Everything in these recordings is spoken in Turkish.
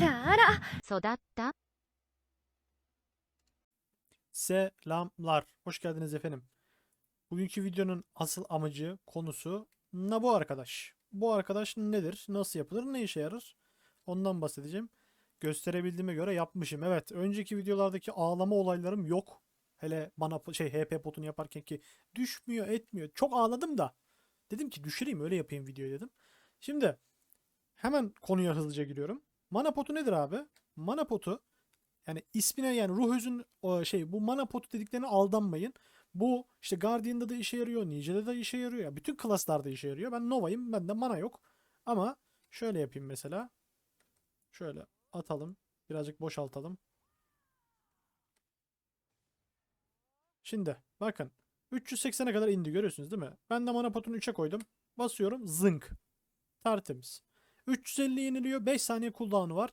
らあら育った、 Selamlar. Hoş geldiniz efendim. Bugünkü videonun asıl amacı, konusu ne bu arkadaş? Bu arkadaş nedir? Nasıl yapılır? Ne işe yarar? Ondan bahsedeceğim. Gösterebildiğime göre yapmışım. Evet, önceki videolardaki ağlama olaylarım yok. Hele bana po- şey HP potunu yaparken ki düşmüyor, etmiyor. Çok ağladım da. Dedim ki düşüreyim öyle yapayım videoyu dedim. Şimdi hemen konuya hızlıca giriyorum. Mana potu nedir abi? Mana potu yani ismine yani ruh özün şey bu mana potu dediklerine aldanmayın. Bu işte Guardian'da da işe yarıyor, Ninja'da da işe yarıyor. Ya bütün klaslarda işe yarıyor. Ben Nova'yım. Bende mana yok. Ama şöyle yapayım mesela. Şöyle atalım. Birazcık boşaltalım. Şimdi bakın 380'e kadar indi görüyorsunuz değil mi? Ben de mana potunu 3'e koydum. Basıyorum zınk. Tertemiz. 350 yeniliyor. 5 saniye cooldown'u var.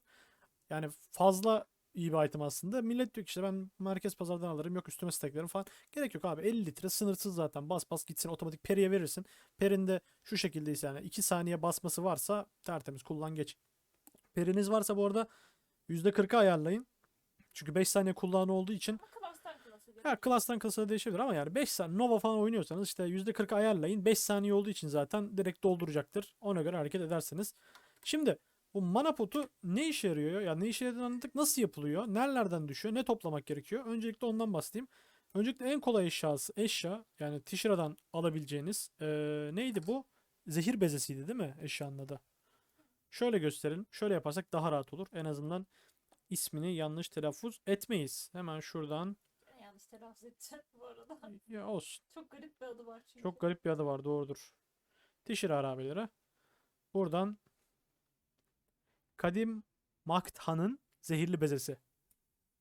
Yani fazla iyi bir item aslında. Millet diyor ki işte ben merkez pazardan alırım yok üstüme steklerim falan. Gerek yok abi 50 litre sınırsız zaten bas bas gitsin otomatik periye verirsin. Perinde şu şekildeyse yani 2 saniye basması varsa tertemiz kullan geç. Periniz varsa bu arada %40'a ayarlayın. Çünkü 5 saniye kullanı olduğu için ya klastan klasa değişebilir ama yani 5 saniye Nova falan oynuyorsanız işte %40 ayarlayın. 5 saniye olduğu için zaten direkt dolduracaktır. Ona göre hareket edersiniz. Şimdi bu mana potu ne işe yarıyor? Ya ne işe yaradığını anladık. Nasıl yapılıyor? Nerelerden düşüyor? Ne toplamak gerekiyor? Öncelikle ondan bahsedeyim. Öncelikle en kolay eşyası eşya yani Tishira'dan alabileceğiniz eee, neydi bu? Zehir bezesiydi değil mi eşyanın adı? Şöyle gösterelim. Şöyle yaparsak daha rahat olur. En azından ismini yanlış telaffuz etmeyiz. Hemen şuradan yanlış telaffuz edeceğim bu arada. ya olsun. Çok garip bir adı var çünkü. Çok garip bir adı var doğrudur. Tişir harabeleri. Buradan Kadim Makthan'ın zehirli bezesi.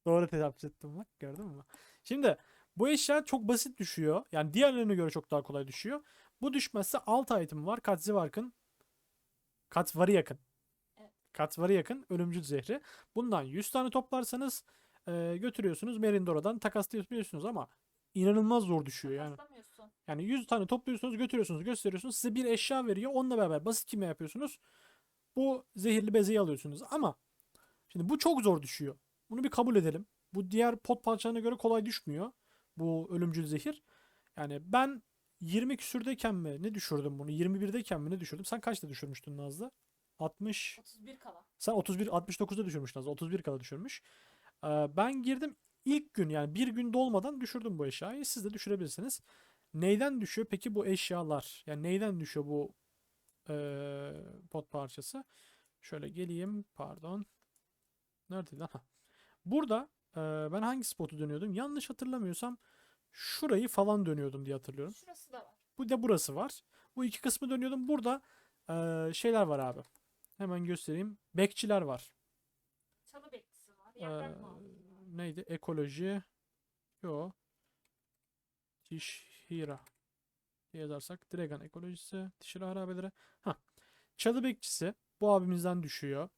Doğru telaffuz ettim bak gördün mü? Şimdi bu eşya çok basit düşüyor. Yani diğerlerine göre çok daha kolay düşüyor. Bu düşmezse alt item var. Katzivark'ın Katvarı yakın. Evet. Katvarı yakın ölümcül zehri. Bundan 100 tane toplarsanız e, götürüyorsunuz Merindora'dan takaslayabiliyorsunuz ama inanılmaz zor düşüyor yani. Yani 100 tane topluyorsunuz, götürüyorsunuz, gösteriyorsunuz. Size bir eşya veriyor. Onunla beraber basit kimya yapıyorsunuz. Bu zehirli bezeyi alıyorsunuz. Ama şimdi bu çok zor düşüyor. Bunu bir kabul edelim. Bu diğer pot parçalarına göre kolay düşmüyor. Bu ölümcül zehir. Yani ben 20 küsürdeyken mi ne düşürdüm bunu? 21'deyken mi ne düşürdüm? Sen kaçta düşürmüştün Nazlı? 60. 31 kala. Sen 31 69'da düşürmüş Nazlı. 31 kadar düşürmüş. Ee, ben girdim ilk gün yani bir gün dolmadan düşürdüm bu eşyayı. Siz de düşürebilirsiniz. Neyden düşüyor peki bu eşyalar? Yani neyden düşüyor bu eee, pot parçası? Şöyle geleyim. Pardon. Neredeydi lan? Ha. Burada ben hangi spotu dönüyordum? Yanlış hatırlamıyorsam şurayı falan dönüyordum diye hatırlıyorum. Şurası da var. Bu da burası var. Bu iki kısmı dönüyordum. Burada şeyler var abi. Hemen göstereyim. Bekçiler var. Çalı bekçisi var. Mı? neydi? Ekoloji. Yo. Tişhira diye yazarsak. Dragon ekolojisi. Tişhira harabeleri. Ha. Çalı bekçisi. Bu abimizden düşüyor.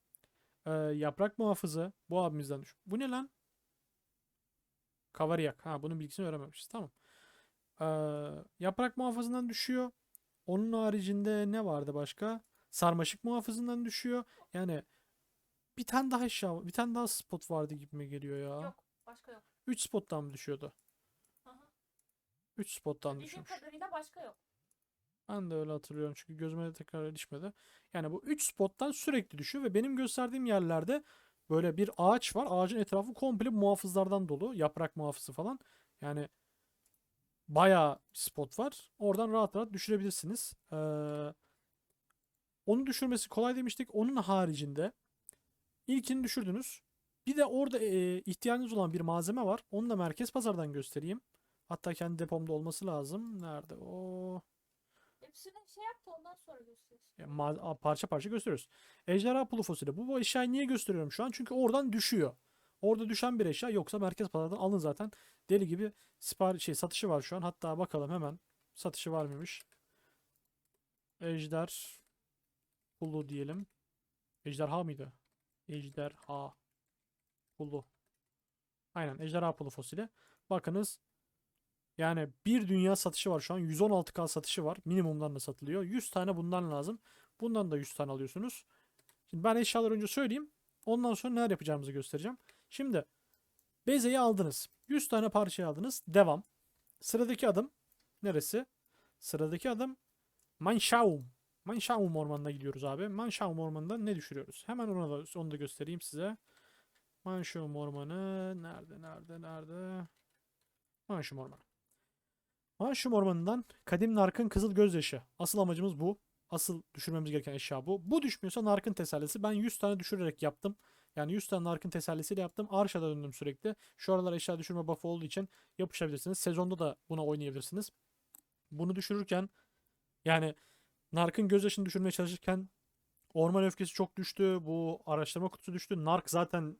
Eee, yaprak muhafızı. Bu abimizden düşüyor. Bu ne lan? Kavaryak. Ha bunun bilgisini öğrenmemişiz. Tamam. Eee, yaprak muhafızından düşüyor. Onun haricinde ne vardı başka? Sarmaşık muhafızından düşüyor. Yani bir tane daha eşya, bir tane daha spot vardı gibime geliyor ya. Yok. Başka yok. 3 spottan mı düşüyordu? Aha. 3 spottan Bildiğim düşmüş. kadarıyla başka yok. Ben de öyle hatırlıyorum çünkü gözüme de tekrar ilişmedi. Yani bu 3 spottan sürekli düşüyor ve benim gösterdiğim yerlerde böyle bir ağaç var. Ağacın etrafı komple muhafızlardan dolu. Yaprak muhafızı falan. Yani bayağı spot var. Oradan rahat rahat düşürebilirsiniz. Ee, onu düşürmesi kolay demiştik. Onun haricinde ilkini düşürdünüz. Bir de orada e, ihtiyacınız olan bir malzeme var. Onu da merkez pazardan göstereyim. Hatta kendi depomda olması lazım. Nerede o? Hepsini şey yaptı ondan sonra gösteririz. Ya ma- parça parça gösteriyoruz. Ejderha pulu fosili. Bu, bu eşyayı niye gösteriyorum şu an? Çünkü oradan düşüyor. Orada düşen bir eşya yoksa merkez pazardan alın zaten. Deli gibi sipar şey satışı var şu an. Hatta bakalım hemen satışı var mıymış? Ejder pulu diyelim. Ejderha mıydı? Ejderha pulu. Aynen ejderha pulu fosili. Bakınız yani bir dünya satışı var şu an. 116k satışı var. Minimumdan da satılıyor. 100 tane bundan lazım. Bundan da 100 tane alıyorsunuz. Şimdi ben eşyaları önce söyleyeyim. Ondan sonra neler yapacağımızı göstereceğim. Şimdi bezeyi aldınız. 100 tane parçayı aldınız. Devam. Sıradaki adım neresi? Sıradaki adım Manshaum. Manshaum ormanına gidiyoruz abi. Manshaum ormanında ne düşürüyoruz? Hemen ona da, onu da göstereyim size. Manshaum ormanı nerede nerede nerede? Manshaum ormanı. Manshaum ormanından Kadim Nark'ın Kızıl Gözyaşı. Asıl amacımız bu. Asıl düşürmemiz gereken eşya bu. Bu düşmüyorsa Nark'ın tesellisi. Ben 100 tane düşürerek yaptım. Yani 100 tane Nark'ın tesellisiyle yaptım. Arşa'da döndüm sürekli. Şu aralar eşya düşürme buff'ı olduğu için yapışabilirsiniz. Sezonda da buna oynayabilirsiniz. Bunu düşürürken yani Nark'ın gözyaşını düşürmeye çalışırken orman öfkesi çok düştü. Bu araştırma kutusu düştü. Nark zaten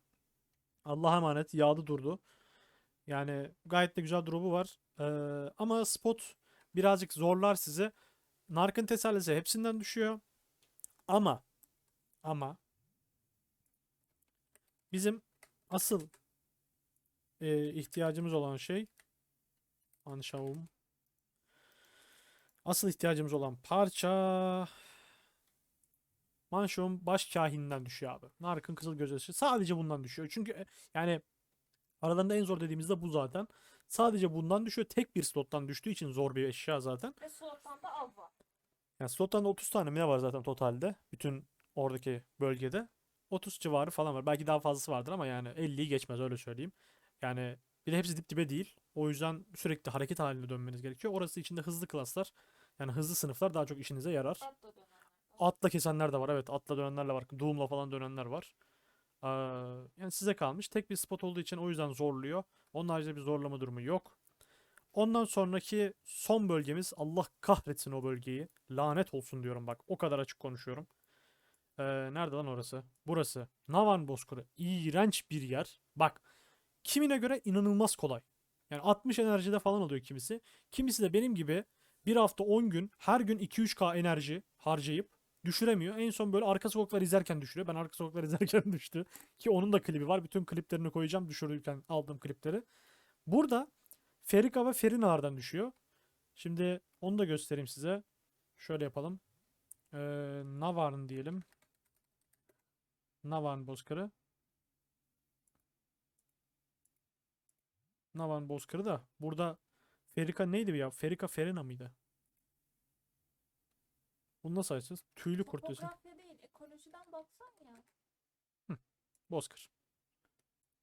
Allah'a emanet yağdı durdu. Yani gayet de güzel drop'u var. Ee, ama spot birazcık zorlar sizi. Nark'ın tesellisi hepsinden düşüyor. Ama ama bizim asıl e, ihtiyacımız olan şey Anşavum Asıl ihtiyacımız olan parça Manşum baş kahininden düşüyor abi. Nark'ın kızıl gözyaşı sadece bundan düşüyor. Çünkü e, yani aralarında en zor dediğimizde bu zaten. Sadece bundan düşüyor. Tek bir slottan düştüğü için zor bir eşya zaten. Ve slottan da av var. Yani slottan da 30 tane mi ne var zaten totalde? Bütün oradaki bölgede. 30 civarı falan var. Belki daha fazlası vardır ama yani 50'yi geçmez öyle söyleyeyim. Yani bir de hepsi dip dibe değil. O yüzden sürekli hareket halinde dönmeniz gerekiyor. Orası içinde hızlı klaslar yani hızlı sınıflar daha çok işinize yarar. Atla dönen. Atla kesenler de var. Evet atla dönenlerle var. Doom'la falan dönenler var. Yani size kalmış. Tek bir spot olduğu için o yüzden zorluyor. Onun haricinde bir zorlama durumu yok. Ondan sonraki son bölgemiz Allah kahretsin o bölgeyi. Lanet olsun diyorum bak. O kadar açık konuşuyorum. Ee, nerede lan orası? Burası. Navan Bozkırı. İğrenç bir yer. Bak. Kimine göre inanılmaz kolay. Yani 60 enerjide falan oluyor kimisi. Kimisi de benim gibi bir hafta 10 gün her gün 2-3k enerji harcayıp düşüremiyor. En son böyle arka sokaklar izlerken düşürüyor. Ben arka sokaklar izlerken düştü. Ki onun da klibi var. Bütün kliplerini koyacağım düşürürken aldığım klipleri. Burada Ferika ve Ferina'lardan düşüyor. Şimdi onu da göstereyim size. Şöyle yapalım. Ee, Navarn diyelim. Navarn bozkırı. Navarn bozkırı da burada Ferika neydi ya? Ferika Ferina mıydı? Bunu nasıl açacağız? Tüylü kurt diyorsun. Topografya değil, ekolojiden baksan ya. Bozkır.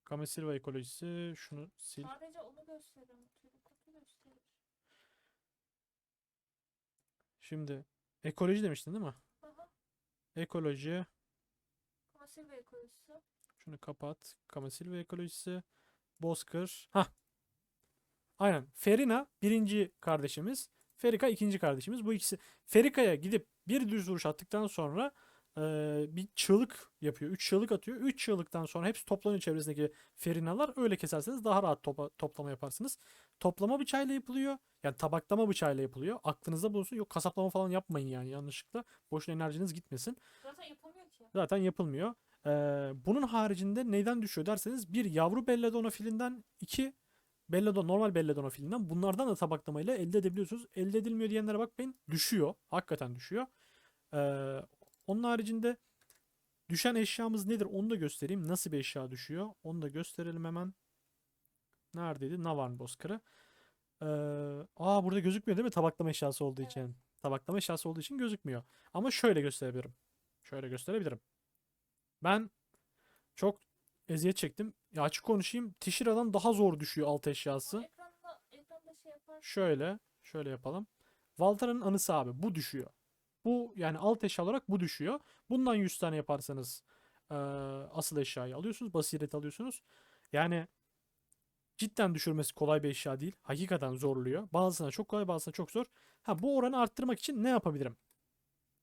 Kamesilva ekolojisi. Şunu sil. Sadece onu gösteriyorum. Tüylü kutu gösterir. Şimdi ekoloji demiştin değil mi? Aha. Ekoloji. Kasil ve ekolojisi. Şunu kapat. Kamesilva ekolojisi. Bozkır. Ha. Aynen. Ferina birinci kardeşimiz. Ferika ikinci kardeşimiz. Bu ikisi Ferika'ya gidip bir düz vuruş attıktan sonra eee, bir çığlık yapıyor. Üç çığlık atıyor. Üç çığlıktan sonra hepsi toplanıyor çevresindeki ferinalar. Öyle keserseniz daha rahat topa- toplama yaparsınız. Toplama bıçağıyla yapılıyor. Yani tabaklama bıçağıyla yapılıyor. Aklınızda bulunsun. Yok kasaplama falan yapmayın yani yanlışlıkla. Boşuna enerjiniz gitmesin. Zaten yapamıyor ki. Zaten yapılmıyor. Ee, bunun haricinde neyden düşüyor derseniz bir yavru belladonna filinden iki belladonna normal belladonna filinden bunlardan da tabaklamayla elde edebiliyorsunuz. Elde edilmiyor diyenlere bakmayın düşüyor. Hakikaten düşüyor. Ee, onun haricinde düşen eşyamız nedir onu da göstereyim. Nasıl bir eşya düşüyor onu da gösterelim hemen. Neredeydi? Navarn Bozkırı. Ee, aa burada gözükmüyor değil mi? Tabaklama eşyası olduğu Evet. için. Tabaklama eşyası olduğu için gözükmüyor. Ama şöyle gösterebilirim. Şöyle gösterebilirim. Ben çok eziyet çektim. Ya açık konuşayım. Tişira'dan daha zor düşüyor alt eşyası. ekranda, ekranda şey yapar. Şöyle. Şöyle yapalım. Valtara'nın anısı abi. Bu düşüyor. Bu yani alt eşya olarak bu düşüyor. Bundan 100 tane yaparsanız eee, asıl eşyayı alıyorsunuz. Basiret alıyorsunuz. Yani cidden düşürmesi kolay bir eşya değil. Hakikaten zorluyor. Bazısına çok kolay bazısına çok zor. Ha bu oranı arttırmak için ne yapabilirim?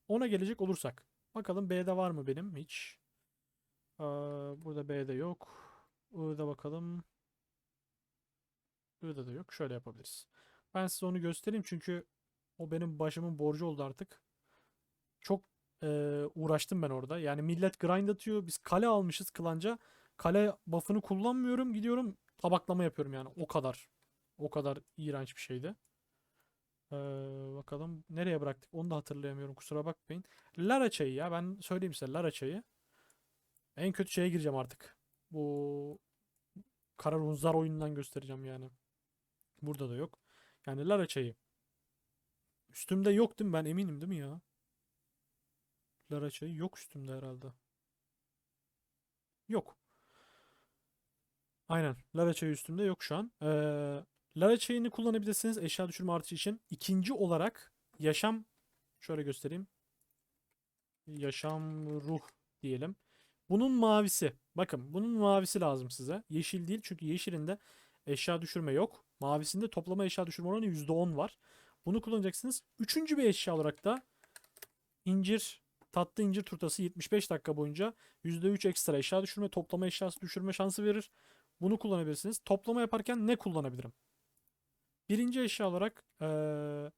Ona gelecek olursak. Bakalım B'de var mı benim hiç? Eee, burada B'de yok. I'da bakalım. I'da da yok. Şöyle yapabiliriz. Ben size onu göstereyim çünkü o benim başımın borcu oldu artık. Çok eee, uğraştım ben orada. Yani millet grind atıyor. Biz kale almışız klanca. Kale buff'ını kullanmıyorum. Gidiyorum tabaklama yapıyorum yani. O kadar. O kadar iğrenç bir şeydi. Eee, bakalım nereye bıraktık onu da hatırlayamıyorum kusura bakmayın. Lara çayı ya ben söyleyeyim size Lara çayı. En kötü şeye gireceğim artık. Bu Kararunzar oyunundan göstereceğim yani. Burada da yok. Yani Lara çayı. Üstümde yok değil mi? Ben eminim değil mi ya? Lara çayı yok üstümde herhalde. Yok. Aynen. Lara çayı üstümde yok şu an. Ee, Lara çayını kullanabilirsiniz eşya düşürme artışı için. İkinci olarak yaşam şöyle göstereyim. Yaşam ruh diyelim. Bunun mavisi. Bakın bunun mavisi lazım size. Yeşil değil çünkü yeşilinde eşya düşürme yok. Mavisinde toplama eşya düşürme oranı %10 var. Bunu kullanacaksınız. Üçüncü bir eşya olarak da incir, tatlı incir turtası 75 dakika boyunca %3 ekstra eşya düşürme, toplama eşyası düşürme şansı verir. Bunu kullanabilirsiniz. Toplama yaparken ne kullanabilirim? Birinci eşya olarak eee,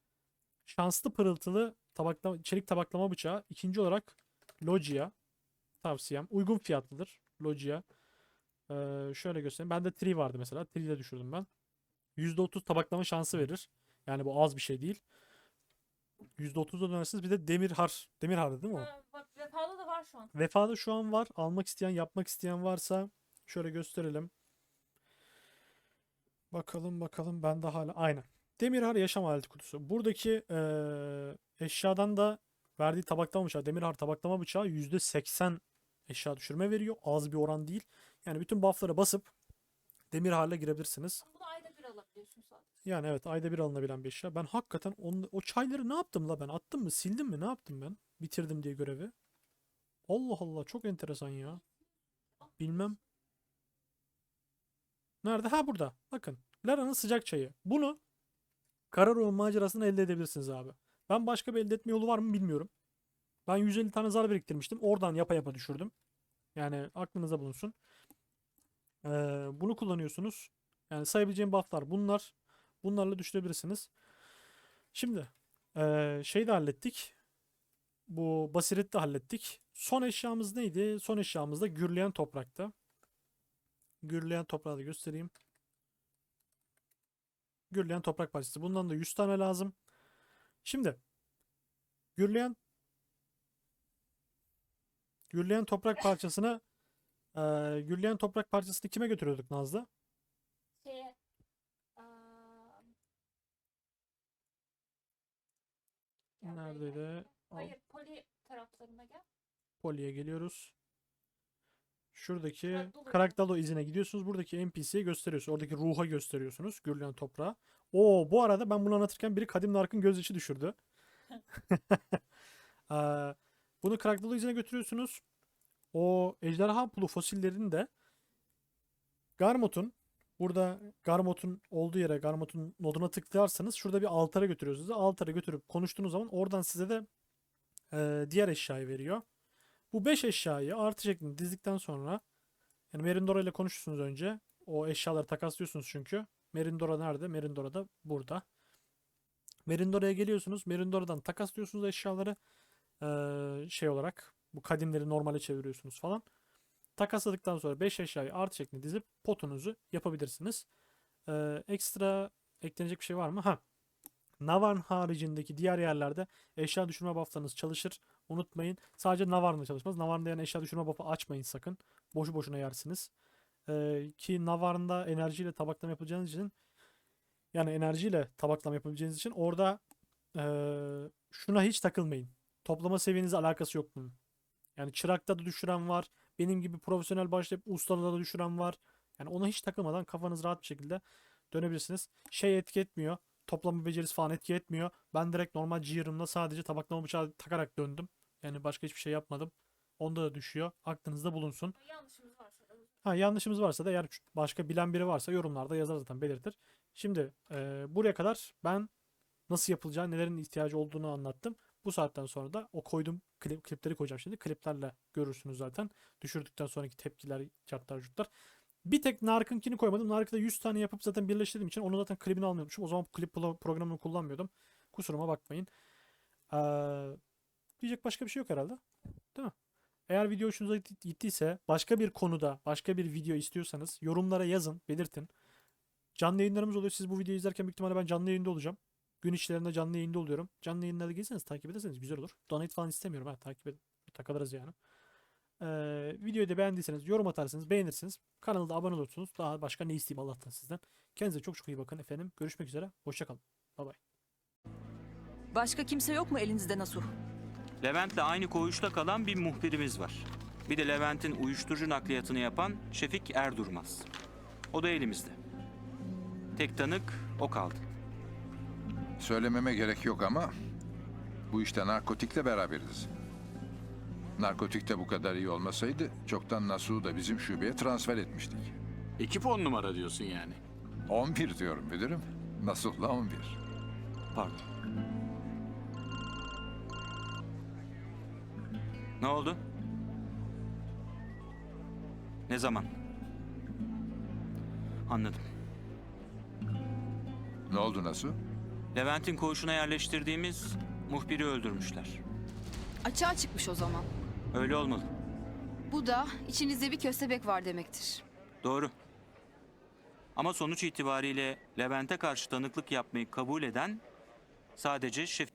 şanslı pırıltılı tabaklama, çelik tabaklama bıçağı. İkinci olarak Logia tavsiyem. Uygun fiyatlıdır Logia. Eee, şöyle göstereyim. Bende Tree vardı mesela. Tree'yi de düşürdüm ben. %30 tabaklama şansı verir. Yani bu az bir şey değil. %30'da dönersiniz. Bir de demir har. Demir hardı değil mi o? Ha, bak vefada da var şu an. Vefada şu an var. Almak isteyen, yapmak isteyen varsa şöyle gösterelim. Bakalım bakalım. Ben de hala aynen. Demirhar yaşam aleti kutusu. Buradaki eee, eşyadan da verdiği tabaklama bıçağı, Demirhar tabaklama bıçağı %80 eşya düşürme veriyor. Az bir oran değil. Yani bütün buff'lara basıp Demirhar'la girebilirsiniz. Ama Bunu ayda bir alabiliyorsun sadece. Yani evet ayda bir alınabilen bir eşya. Ben hakikaten onu, o çayları ne yaptım la ben? Attım mı? Sildim mi? Ne yaptım ben? Bitirdim diye görevi. Allah Allah çok enteresan ya. Bilmem. Nerede? Ha burada. Bakın. Lara'nın sıcak çayı. Bunu Kararuh'un macerasını elde edebilirsiniz abi. Ben başka bir elde etme yolu var mı bilmiyorum. Ben 150 tane zar biriktirmiştim. Oradan yapa yapa düşürdüm. Yani aklınıza bulunsun. Ee, bunu kullanıyorsunuz. Yani sayabileceğim bufflar bunlar. Bunlarla düşürebilirsiniz. Şimdi eee şey de hallettik. Bu basiret de hallettik. Son eşyamız neydi? Son eşyamız da gürleyen toprakta. Gürleyen toprağı da göstereyim. Gürleyen toprak parçası. Bundan da 100 tane lazım. Şimdi gürleyen gürleyen toprak parçasını eee gürleyen toprak parçasını kime götürüyorduk Nazlı? Şeye. aa, gel buraya gel. Neredeydi? Al. Hayır poli taraflarına gel. Poli'ye geliyoruz. Şuradaki. Krakdalo izine gidiyorsunuz. Buradaki NPC'ye gösteriyorsunuz. Oradaki ruha gösteriyorsunuz. Gürleyen toprağa. Oo bu arada ben bunu anlatırken biri Kadim Nark'ın gözyaşı düşürdü. Eee, bunu Krakdalo izine götürüyorsunuz. O ejderha pulu fosillerini de Garmot'un burada Garmot'un olduğu yere Garmot'un noduna tıklarsanız şurada bir altara götürüyorsunuz. Altara götürüp konuştuğunuz zaman oradan size de eee, diğer eşyayı veriyor. Bu 5 eşyayı artı şeklinde dizdikten sonra yani Merindora ile konuşursunuz önce. O eşyaları takaslıyorsunuz çünkü. Merindora nerede? Merindora da burada. Merindora'ya geliyorsunuz. Merindora'dan takaslıyorsunuz eşyaları. Şey olarak bu kadimleri normale çeviriyorsunuz falan. Takasladıktan sonra 5 eşyayı artı şeklinde dizip potunuzu yapabilirsiniz. Eee, ekstra eklenecek bir şey var mı? Ha. Navarn haricindeki diğer yerlerde eşya düşürme bufflarınız çalışır. Unutmayın. Sadece Navarn'da çalışmaz. Navarn'da yani eşya düşürme buff'ı açmayın sakın. Boşu boşuna yersiniz. Ee, ki Navarn'da enerjiyle tabaklama yapacağınız için yani enerjiyle tabaklama yapabileceğiniz için orada ee, şuna hiç takılmayın. Toplama seviyenizle alakası yok bunun. Yani çırakta da düşüren var. Benim gibi profesyonel başlayıp ustada da düşüren var. Yani ona hiç takılmadan kafanız rahat bir şekilde dönebilirsiniz. Şey etki etmiyor. Toplama becerisi falan etki etmiyor. Ben direkt normal Gear'ımla sadece tabaklama bıçağı takarak döndüm. Yani başka hiçbir şey yapmadım. Onda da düşüyor. Aklınızda bulunsun. Yanlışımız varsa da Ha yanlışımız varsa da eğer başka bilen biri varsa yorumlarda yazar zaten belirtir. Şimdi e, buraya kadar ben nasıl yapılacağı, nelerin ihtiyacı olduğunu anlattım. Bu saatten sonra da o koyduğum klip, klipleri koyacağım şimdi. Kliplerle görürsünüz zaten. Düşürdükten sonraki tepkiler, çartlar, cutlar. Bir tek Nark'ınkini koymadım. Nark'ı da 100 tane yapıp zaten birleştirdiğim için onu zaten klibini almıyormuşum. O zaman klip pro- programını kullanmıyordum. Kusuruma bakmayın. Ee, diyecek başka bir şey yok herhalde. Değil mi? Eğer video hoşunuza gitti- gittiyse başka bir konuda başka bir video istiyorsanız yorumlara yazın, belirtin. Canlı yayınlarımız oluyor. Siz bu videoyu izlerken büyük ihtimalle ben canlı yayında olacağım. Gün içlerinde canlı yayında oluyorum. Canlı yayınlarda gelirseniz takip ederseniz güzel olur. Donate falan istemiyorum ha. Takip edin. Takılırız yani. Ee, videoyu da beğendiyseniz yorum atarsınız, beğenirsiniz. Kanala da abone olursunuz. Daha başka ne isteyeyim Allah'tan sizden. Kendinize çok çok iyi bakın efendim. Görüşmek üzere. Hoşçakalın. Bay bay. Başka kimse yok mu elinizde Nasuh? Levent'le aynı koğuşta kalan bir muhbirimiz var. Bir de Levent'in uyuşturucu nakliyatını yapan Şefik Erdurmaz. O da elimizde. Tek tanık o kaldı. Söylememe gerek yok ama bu işte narkotikle beraberiz. Narkotikte bu kadar iyi olmasaydı çoktan Nasuh'u da bizim şubeye transfer etmiştik. Ekip on numara diyorsun yani. 11 diyorum müdürüm. Nasuh'la 11. Pardon. Ne oldu? Ne zaman? Anladım. Ne oldu Nasuh? Levent'in koğuşuna yerleştirdiğimiz muhbiri öldürmüşler. Açığa çıkmış o zaman. Öyle olmalı. Bu da içinizde bir köstebek var demektir. Doğru. Ama sonuç itibariyle Levent'e karşı tanıklık yapmayı kabul eden sadece şef...